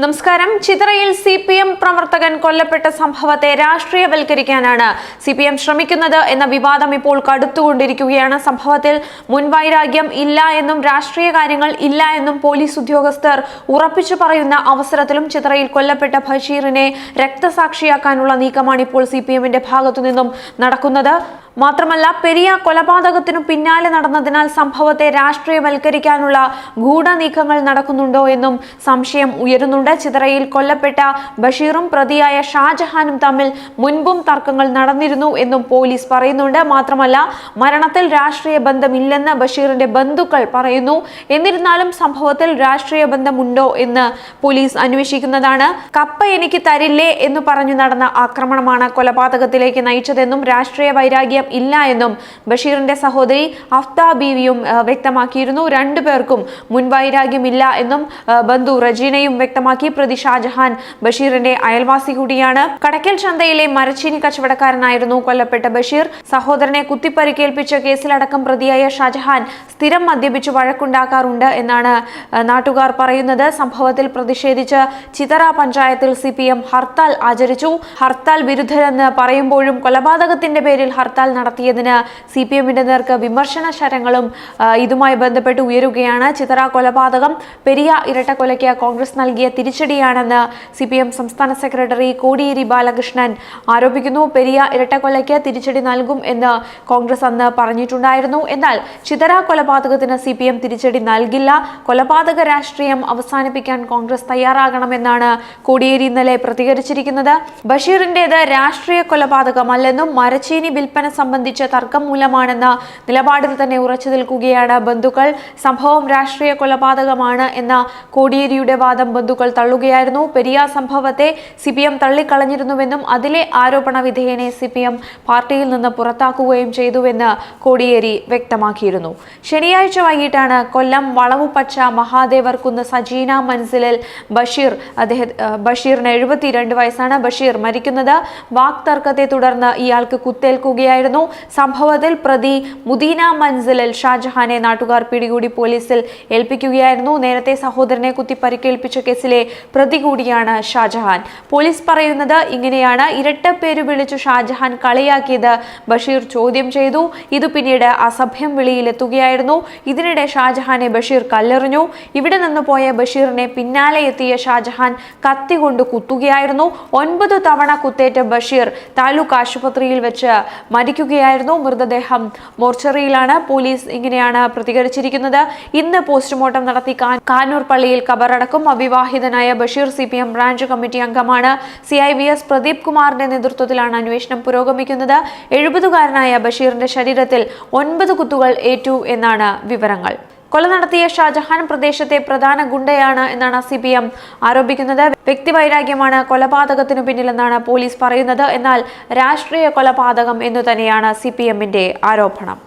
നമസ്കാരം. ചിത്രയിൽ C P M പ്രവർത്തകൻ കൊല്ലപ്പെട്ട സംഭവത്തെ രാഷ്ട്രീയവൽക്കരിക്കാനാണ് സി പി എം ശ്രമിക്കുന്നത് എന്ന വിവാദം ഇപ്പോൾ കടുത്തുകൊണ്ടിരിക്കുകയാണ്. സംഭവത്തിൽ മുൻവൈരാഗ്യം ഇല്ല എന്നും രാഷ്ട്രീയ കാര്യങ്ങൾ ഇല്ല എന്നും പോലീസ് ഉദ്യോഗസ്ഥർ ഉറപ്പിച്ചു പറയുന്ന അവസരത്തിലും ചിത്രയിൽ കൊല്ലപ്പെട്ട ബഷീറിനെ രക്തസാക്ഷിയാക്കാനുള്ള നീക്കമാണ് ഇപ്പോൾ സി പി എമ്മിന്റെ ഭാഗത്തുനിന്നും നടക്കുന്നത്. മാത്രമല്ല പെരിയ കൊലപാതകത്തിനു പിന്നാലെ നടന്നതിനാൽ സംഭവത്തെ രാഷ്ട്രീയവൽക്കരിക്കാനുള്ള ഗൂഢനീക്കങ്ങൾ നടക്കുന്നുണ്ടോ എന്നും സംശയം ഉയരുന്നുണ്ട്. ചിതറയിൽ കൊല്ലപ്പെട്ട ബഷീറും പ്രതിയായ ഷാജഹാനും തമ്മിൽ മുൻപും തർക്കങ്ങൾ നടന്നിരുന്നു എന്നും പോലീസ് പറയുന്നുണ്ട്. മാത്രമല്ല മരണത്തിൽ രാഷ്ട്രീയ ബന്ധമില്ലെന്ന് ബഷീറിന്റെ ബന്ധുക്കൾ പറയുന്നു. എന്നിരുന്നാലും സംഭവത്തിൽ രാഷ്ട്രീയ ബന്ധമുണ്ടോ എന്ന് പോലീസ് അന്വേഷിക്കുന്നതാണ്. കപ്പ എനിക്ക് തരില്ലേ എന്ന് പറഞ്ഞു നടന്ന ആക്രമണമാണ് കൊലപാതകത്തിലേക്ക് നയിച്ചതെന്നും രാഷ്ട്രീയ വൈരാഗ്യം ഇല്ല എന്നും ബഷീറിന്റെ സഹോദരി അഫ്താ ബീവിയും വ്യക്തമാക്കിയിരുന്നു. രണ്ടു പേർക്കും മുൻവൈരാഗ്യമില്ല എന്നും ബന്ധു റജീനയും വ്യക്തമാക്കി. പ്രതി ഷാജഹാൻ ബഷീറിന്റെ അയൽവാസി കൂടിയാണ്. കടക്കൽ ചന്തയിലെ മരച്ചീനി കച്ചവടക്കാരനായിരുന്നു കൊല്ലപ്പെട്ട ബഷീർ. സഹോദരനെ കുത്തിപ്പരിക്കേൽപ്പിച്ച കേസിലടക്കം പ്രതിയായ ഷാജഹാൻ സ്ഥിരം മദ്യപിച്ച് വഴക്കുണ്ടാക്കാറുണ്ട് എന്നാണ് നാട്ടുകാർ പറയുന്നത്. സംഭവത്തിൽ പ്രതിഷേധിച്ച് ചിതറ പഞ്ചായത്തിൽ സി പി എം ഹർത്താൽ ആചരിച്ചു. ഹർത്താൽ വിരുദ്ധരെന്ന് പറയുമ്പോഴും കൊലപാതകത്തിന്റെ പേരിൽ ഹർത്താൽ നടത്തിയതിന് സി പി എമ്മിന്റെ നേർക്ക് വിമർശന ശരങ്ങളും ഇതുമായി ബന്ധപ്പെട്ട് ഉയരുകയാണ്. ചിത്ര കൊലപാതകം പെരിയ ഇരട്ടക്കൊലയ്ക്ക് കോൺഗ്രസ് നൽകിയ തിരിച്ചടിയാണെന്ന് സി പി എം സംസ്ഥാന സെക്രട്ടറി കോടിയേരി ബാലകൃഷ്ണൻ ആരോപിക്കുന്നു. പെരിയ ഇരട്ടക്കൊലയ്ക്ക് തിരിച്ചടി നൽകും എന്ന് കോൺഗ്രസ് അന്ന് പറഞ്ഞിട്ടുണ്ടായിരുന്നു. എന്നാൽ ചിതറ കൊലപാതകത്തിന് സി പി എം തിരിച്ചടി നൽകില്ല. കൊലപാതക രാഷ്ട്രീയം അവസാനിപ്പിക്കാൻ കോൺഗ്രസ് തയ്യാറാകണമെന്നാണ് കോടിയേരി ഇന്നലെ പ്രതികരിച്ചിരിക്കുന്നത്. ബഷീറിന്റേത് രാഷ്ട്രീയ കൊലപാതകമല്ലെന്നും മരച്ചീനി വിൽപ്പന സംബന്ധിച്ച തർക്കം മൂലമാണെന്ന നിലപാടിൽ തന്നെ ഉറച്ചു നിൽക്കുകയാണ് ബന്ധുക്കൾ. സംഭവം രാഷ്ട്രീയ കൊലപാതകമാണ് എന്ന കോടിയേരിയുടെ വാദം ബന്ധുക്കൾ തള്ളുകയായിരുന്നു. പെരിയ സംഭവത്തെ സി പി എം തള്ളിക്കളഞ്ഞിരുന്നുവെന്നും അതിലെ ആരോപണ വിധേയനെ സി പി എം പാർട്ടിയിൽ നിന്ന് പുറത്താക്കുകയും ചെയ്തുവെന്ന് കോടിയേരി വ്യക്തമാക്കിയിരുന്നു. ശനിയാഴ്ച വൈകിട്ടാണ് കൊല്ലം വളവുപച്ച മഹാദേവർ കുന്ന് സജീന മൻസിലിൽ ബഷീർ അദ്ദേഹം ബഷീറിന് എഴുപത്തിരണ്ട് വയസ്സാണ് ബഷീർ മരിക്കുന്നത്. വാക്തർക്കത്തെ തുടർന്ന് ഇയാൾക്ക് കുത്തേൽക്കുകയായിരുന്നു. സംഭവത്തിൽ പ്രതി മുദീന മൻസിലിൽ ഷാജഹാനെ നാട്ടുകാർ പിടികൂടി പോലീസിൽ ഏൽപ്പിക്കുകയായിരുന്നു. നേരത്തെ സഹോദരനെ കുത്തി പരിക്കേൽപ്പിച്ച കേസിലെ പ്രതി കൂടിയാണ് ഷാജഹാൻ. പോലീസ് പറയുന്നത് ഇങ്ങനെയാണ്. ഇരട്ട പേര് വിളിച്ചു ഷാജഹാൻ കളിയാക്കിയത് ബഷീർ ചോദ്യം ചെയ്തു. ഇത് പിന്നീട് അസഭ്യം വിളിയിലെത്തുകയായിരുന്നു. ഇതിനിടെ ഷാജഹാനെ ബഷീർ കല്ലെറിഞ്ഞു. ഇവിടെ നിന്ന് പോയ ബഷീറിനെ പിന്നാലെ എത്തിയ ഷാജഹാൻ കത്തി കൊണ്ട് കുത്തുകയായിരുന്നു. ഒൻപത് തവണ കുത്തേറ്റ ബഷീർ താലൂക്ക് ആശുപത്രിയിൽ വെച്ച് മരിക്കുകയായിരുന്നു മൃതദേഹം മോർച്ചറിയിലാണ്. പോലീസ് ഇങ്ങനെയാണ് പ്രതികരിച്ചിരിക്കുന്നത്. ഇന്ന് പോസ്റ്റ്മോർട്ടം നടത്തി കാനൂർ പള്ളിയിൽ കബറടക്കും. അവിവാഹിതനായ Basheer C P M branch committee അംഗമാണ് C I V S Pradeep കുമാറിന്റെ നേതൃത്വത്തിലാണ് അന്വേഷണം പുരോഗമിക്കുന്നത്. എഴുപതുകാരനായ ബഷീറിന്റെ ശരീരത്തിൽ ഒൻപത് കുത്തുകൾ ഏറ്റു എന്നാണ് വിവരങ്ങൾ. കൊല നടത്തിയ ഷാജഹാൻ പ്രദേശത്തെ പ്രധാന ഗുണ്ടയാണ് എന്നാണ് സി പി എം ആരോപിക്കുന്നത് വ്യക്തിവൈരാഗ്യമാണ് കൊലപാതകത്തിനു പിന്നിലെന്നാണ് പോലീസ് പറയുന്നത്. എന്നാൽ രാഷ്ട്രീയ കൊലപാതകം എന്നു തന്നെയാണ് സി പി എമ്മിന്റെ ആരോപണം.